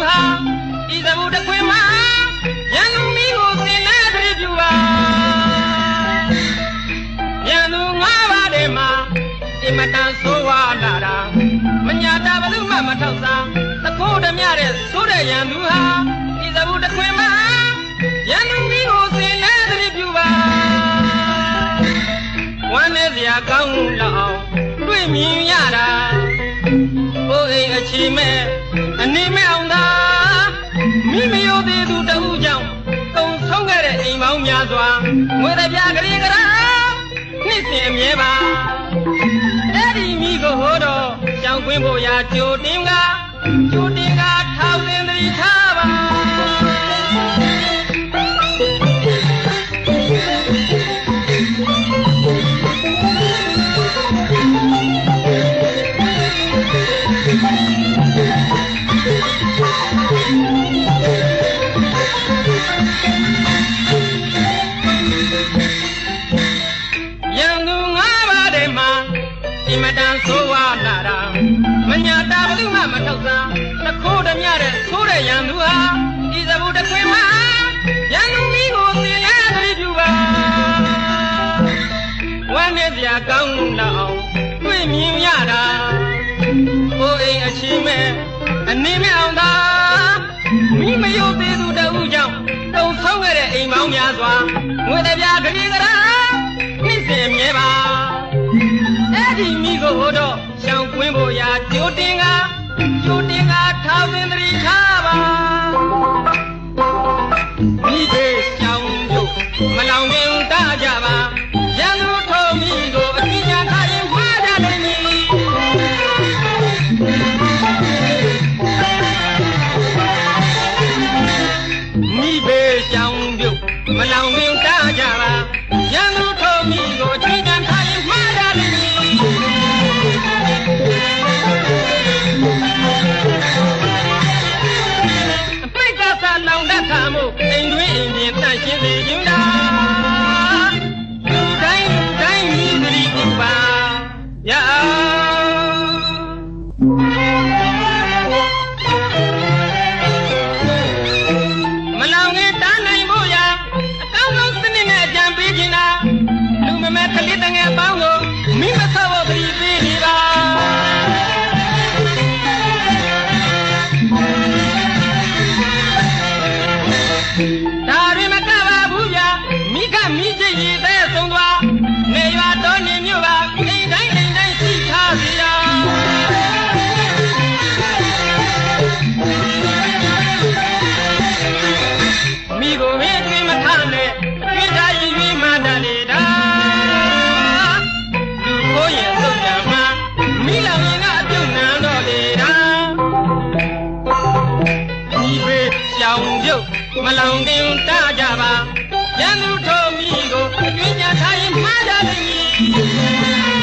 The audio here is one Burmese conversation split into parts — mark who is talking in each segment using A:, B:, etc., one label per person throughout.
A: ဟာဤသမှုတစ်ခွင်မှာရန်သူမီးကိုစင်နဲ့တည်းပြူပါရန်သူငါးပါးတည်းမှာအင်မတန်ဆိုးဝါလာတာမညာတာဘလူမှမထောက်စားသခိုးဓမြတဲ့ဆိုးတဲ့ရန်သူဟာဤသမှုတစ်ခွင်မှာရန်သူမီးကိုစင်နဲ့တည်းပြူပါဝမ်းနဲ့စရာကောင်းလောက်တွေ့မြင်ရတာ င်ကွင်းဖို့ရာကြိုတင်ကကြိုတင်က အိမ်အချင်းမဲ့အနေမဲ့အောင်သာမိမယုတ်သေးသူတဦးကြောင့်တုံဆုံးခဲ့တဲ့အိမ်ပေါင်းများစွာငွေတပြားကလေးကရာနှစ်စဉ်မြဲပါအဲ့ဒီမိကိုဟိုတော့ရှောင်ကွင်းဖို့ရာကြိုတင်ကကြိုတင်ကထောက်ပင်သတိထားပါ မိမဆော့ဖို့ပြပေးနေပါဒါတွေမကပါဘူးဗျာမိကမိချစ်ရည် ပြုတ်မလောင်တင်တကြပါရန်သူထုံမိကိုအတွင်းညာထားရင်မှားကြလိမ့်မည်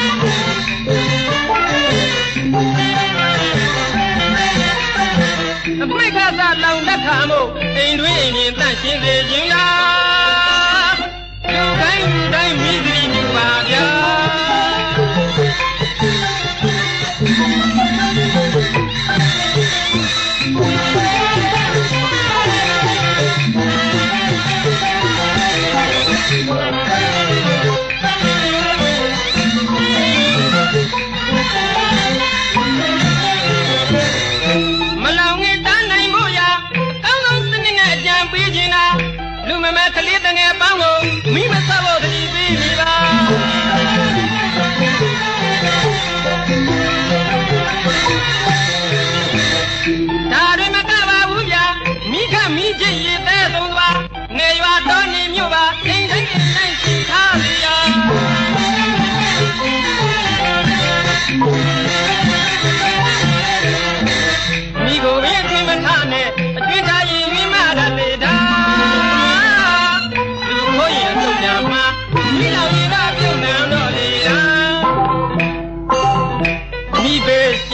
A: အမိတ်ကသာလောင်လက်ခါမို့အိမ်တွင်အိမ်ပြင်တန့်ရှင်းစေခြင်းလားလူတိုင်းလူတိုင်းမိသတိပြုပါဗျာ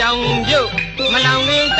A: ဘေးရှောင်ပြုတ်မလောင်ရင်တား